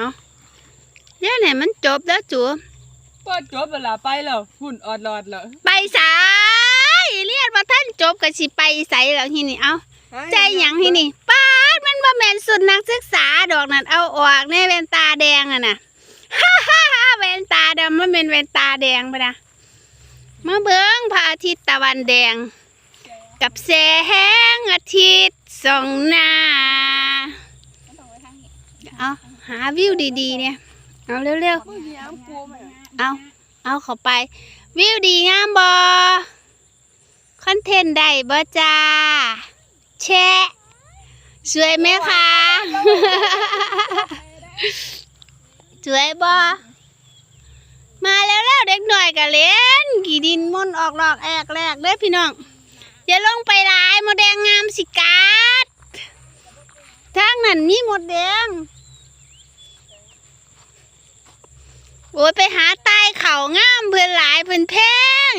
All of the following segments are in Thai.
เอาเดี๋ยวไหนมันจบแล้วจูเปิดจบเวลาไปแล้วฝุ่นออดรอดแล้วไปสายเรียนมาท่านจบก็สิไปใสแล้วที่นี่เอาใจหยังที่นี่ป้าดมันบ่แม่นสุดนักศึกษาดอกนั่นเอาออกในแว่นตาแดงอะน่ะฮ่าฮ่าฮ่าแว่นตาดำมันเป็นแว่นตาแดงไปนะมาเบิ้งพระอาทิตย์ตะวันแดง กับแสงอาทิตย์ส่องหน้า เอาหาวิวดีๆเนี่ย เอาเร็วๆผู้หญิงกลัวไหมเอาเอาเข้าไป วิวดีงามบอคอนเทนต์ได้บ่จ้าแชะสวยไหมคะสวยบอมาแล้วแล้วเด็กหน่อยกะเล่นกี่ดินมนต์ออกหลอกแอกแรกเด้อพี่น้องอย่าลงไปหลายหมดแดงงามสิกาดทางนั้นมีหมดแดง โอ้ยไปหาใต้เขางามเพื่อนหลายเพื่อนแพง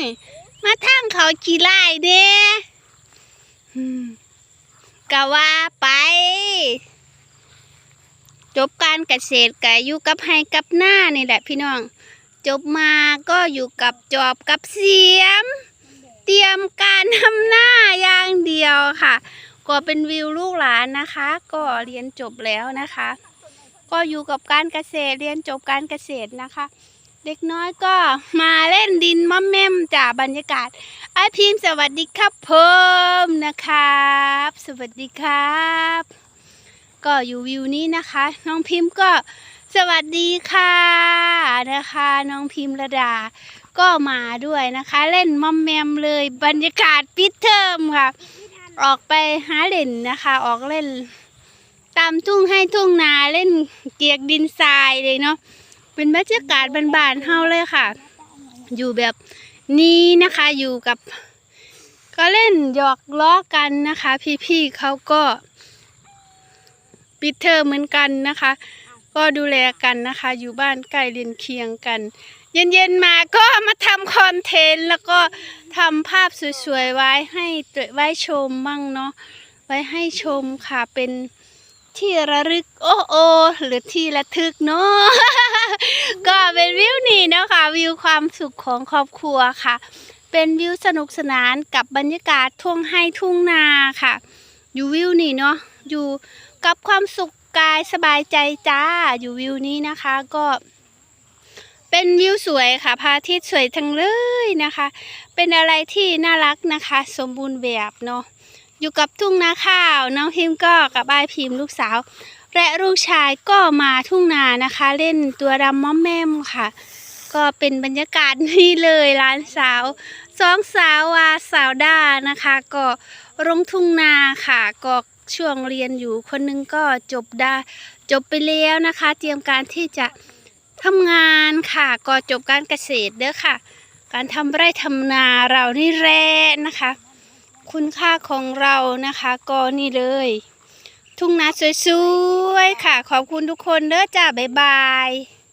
มาทางเขากี่ไร่เด้กะว่าไป จบการเกษตรกะอยู่กับไฮกับหน้านี่แหละพี่น้อง จบมาก็อยู่กับจอบกับเสียม เตรียมการทำหน้าอย่างเดียวค่ะ ก็เป็นวิวลูกหลานนะคะ ก็เรียนจบแล้วนะคะ ก็อยู่กับการเกษตรเรียนจบการเกษตรนะคะ เด็กน้อยก็มาเล่นดินมะแม่มจากบรรยากาศไอพิมพ์สวัสดีครับเพิ่มนะครับ สวัสดีครับ ก็อยู่วิวนี้นะคะ น้องพิมพ์ก็สวัสดีค่ะนะคะ น้องพิมพ์ระดาก็มาด้วยนะคะ เล่นมอมแมมเลยบรรยากาศปิดเทอมค่ะ ออกไปหาเล่นนะคะ ออกเล่น ตามทุ่งให้ทุ่งนาเล่นเกียกดินทรายเลยเนาะเป็นบรรยากาศบานๆเฮาเลยค่ะ อยู่แบบนี้นะคะอยู่กับ ก็เล่นหยอกล้อกันนะคะ พี่ๆเขาก็ปิดเทอมเหมือนกันนะคะ ก็ดูแลกันนะคะ อยู่บ้านใกล้เรียนเคียงกัน เย็นๆมาก็มาทำคอนเทนต์แล้วก็ทำภาพสวยๆไว้ให้ไว้ชมบ้างเนาะไว้ให้ชมค่ะเป็น ที่ระลึกโอ้โอหรือที่ระทึกเนาะก็เป็นวิวนี้เนาะคะวิวความสุขของครอบครัวค่ะ เป็นวิวสนุกสนานกับบรรยากาศทุ่งให้ทุ่งนาค่ะ อยู่วิวนี่เนาะอยู่กับความสุขกายสบายใจจ้าอยู่วิวนี้นะคะก็เป็นวิวสวยค่ะพระอาทิตย์สวยทั้งเลยนะคะ เป็นอะไรที่น่ารักนะคะ สมบูรณ์แบบเนาะ อยู่กับทุ่งนาข้าว น้องพิมก็กับอ้ายพิมลูกสาว และลูกชายก็มาทุ่งนานะคะ เล่นตัวดำมอมแมมค่ะ ก็เป็นบรรยากาศนี่เลยร้านสาวสองสาววาสาวด้านะคะ ก็ลงทุ่งนาค่ะก็ช่วงเรียนอยู่คนหนึงก็จบได้จบไปแล้วนะคะ เตรียมการที่จะทำงานค่ะก็จบการเกษตรเด้อค่ะ การทำไร่ทำนาเรานี่แร่นะคะ คุณค่าของเรานะคะ ก็นี่เลย ทุ่งนาสวยๆค่ะ ขอบคุณทุกคนเด้อจ้าบ๊ายบาย